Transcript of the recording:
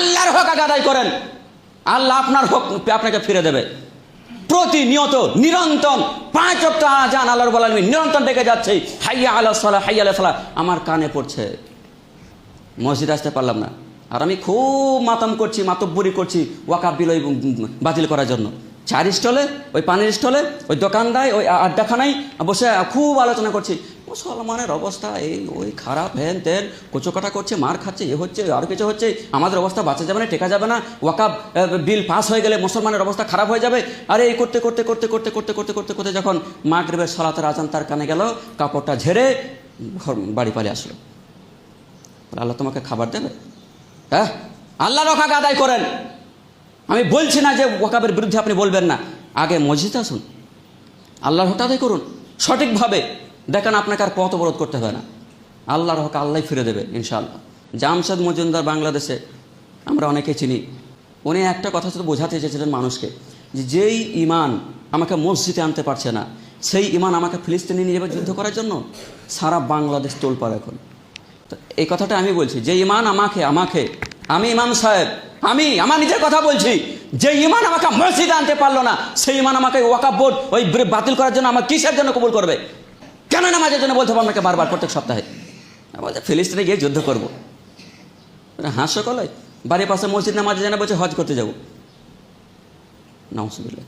আল্লাহর হক আদায় করেন। আল্লাহ আপনার হক আপনাকে ফিরে দেবে। প্রতিনিয়ত, নিরন্তর, পাঁচ আজান আল্লাহর বলার নিরন্তর ডেকে যাচ্ছে, হাইয়া আল্লাহ সালাহ, হাইয়া আল্লাহ সালাহ। আমার কানে পড়ছে। মসজিদ আসতে পারলাম না। আর আমি খুব মাতাম করছি, মাতব্বরি করছি ওয়াকাবিল বাতিল করার জন্য। চার স্টলে, ওই পানির স্টলে, ওই দোকানদায়, ওই আড্ডাখানায় বসে খুব আলোচনা করছি। মুসলমানের অবস্থা এই, ওই খারাপ, হেন তেন, কোচোকাটা করছে, মার খাচ্ছে, এ হচ্ছে, আর কিছু হচ্ছে, আমাদের অবস্থা বাঁচা যাবে না, টেকা যাবে না, ওয়াকাব বিল পাস হয়ে গেলে মুসলমানের অবস্থা খারাপ হয়ে যাবে। আর এই করতে করতে করতে করতে করতে করতে করতে করতে যখন মাগরেবের সলাতের আজান তার কানে গেল, কাপড়টা ঝেড়ে বাড়ি পালিয়ে আসলো। আল্লাহ তোমাকে খাবার দেবে? হ্যাঁ? আল্লাহ রকাকে আদায় করেন। আমি বলছি না যে ওয়াকাবের বিরুদ্ধে আপনি বলবেন না। আগে মসজিদ আসুন। আল্লাহর আদায় করুন। সঠিকভাবে দেখেন আপনাকে আর পথ অবরোধ করতে হবে না। আল্লাহর হক আল্লাহ ফিরে দেবে, ইনশাআল্লাহ। জামশেদ মজুমদার বাংলাদেশে আমরা অনেকে চিনি। উনি একটা কথা শুধু বোঝাতে চেয়েছিলেন মানুষকে যে যেই ইমান আমাকে মসজিদে আনতে পারছে না, সেই ইমান আমাকে ফিলিস্তিনে নিয়ে যাবে যুদ্ধ করার জন্য, সারা বাংলাদেশ তোলপাড় এখন। তো এই কথাটা আমি বলছি, যে ইমান আমাকে আমাকে, আমি ইমাম সাহেব আমি, আমার নিজের কথা বলছি। যে ইমান আমাকে মসজিদে আনতে পারল না, সেই ইমান আমাকে ওয়াকা বোর্ড, ওই বাতিল করার জন্য আমার কিসের জন্য কবুল করবে? কেন না নামাজের জন্য বলতে হবে আপনাকে বারবার প্রত্যেক সপ্তাহে? বলছে, ফিলিস্তিনে গিয়ে যুদ্ধ করব। হাস্য কলয় বাড়ির পাশে মসজিদ না মাঝে জানা বলছে, হজ করতে যাব। নাউসুবিল্লাহ